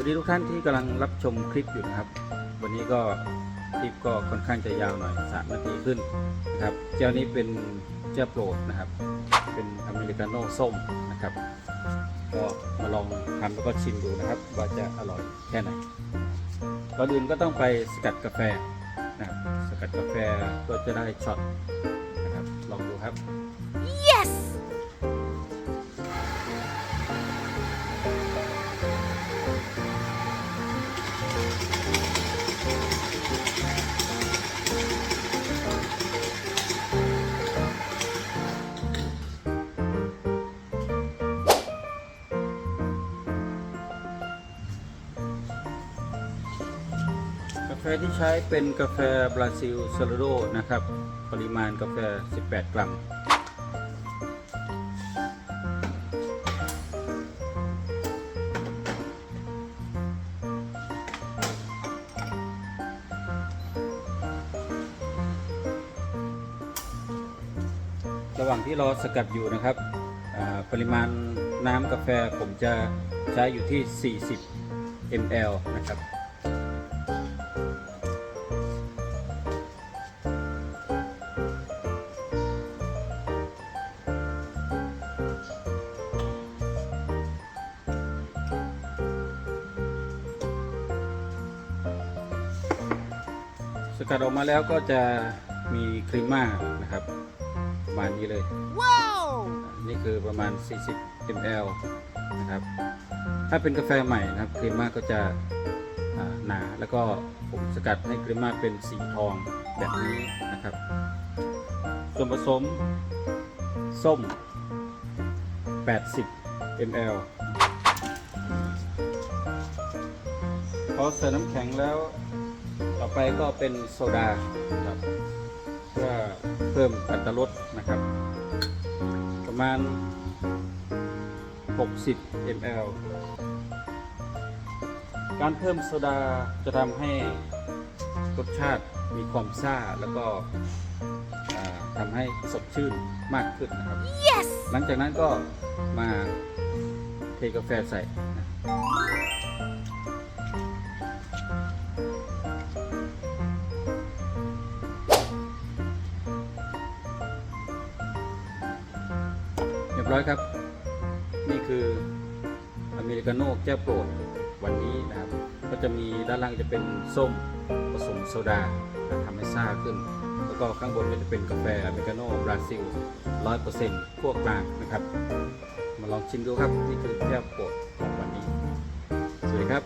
วัสดีทุกท่านที่กำลังรับชมคลิปอยู่นะครับ วันนี้ก็คลิปก็ค่อนข้างจะยาวหน่อยสามนาทีขึ้นนะครับเจ้านี้เป็นเจ้าโปรดนะครับ เป็นอเมริกาโน่ส้มนะครับ ก็มาลองทำแล้วก็ชิมดูนะครับ ว่าจะอร่อยแค่ไหนก่อนอื่นก็ต้องไปสกัดกาแฟนะครับสกัดกาแฟก็จะได้ช็อตนะครับลองดูครับ Yes! แฟที่ใช้เป็นกาแฟบราซิลซาโลโดนะครับ ปริมาณกาแฟ 18 กรัม ระหว่างที่รอสกัดอยู่นะครับ ปริมาณน้ำกาแฟผมจะใช้อยู่ที่ 40 ml นะครับ สกัดออกมาแล้วก็จะมีครีมม่านะครับประมาณนี้เลย Whoa! นี่คือประมาณ 40 ml นะครับถ้าเป็นกาแฟใหม่นะครับครีมม่าก็จะอ่าหนาแล้วก็ผมสกัดให้ครีมม่าเป็นสีทองแบบนี้นะครับ ส่วนผสมส้ม 80 ml พอใส่น้ำแข็งแล้ว ต่อไปก็เป็นโซดาครับเพื่อเพิ่มอัตรรสนะครับ ประมาณ 60 ml การเพิ่มโซดาจะทำให้รสชาติมีความซ่าแล้วก็อ่าทำให้สดชื่นมากขึ้นนะครับ Yes! หลังจากนั้นก็มาเทกาแฟใส่ ร้อยครับ นี่คืออเมริกาโน่แก้วโปรดวันนี้นะครับ ก็จะมีด้านล่างจะเป็นส้มผสมโซดาทำให้ซ่าขึ้น แล้วก็ข้างบนก็จะเป็นกาแฟอเมริกาโน่บราซิล100%พวกกลางนะครับ มาลองชิมดูครับ นี่คือแก้วโปรดของวันนี้ สวัสดีครับ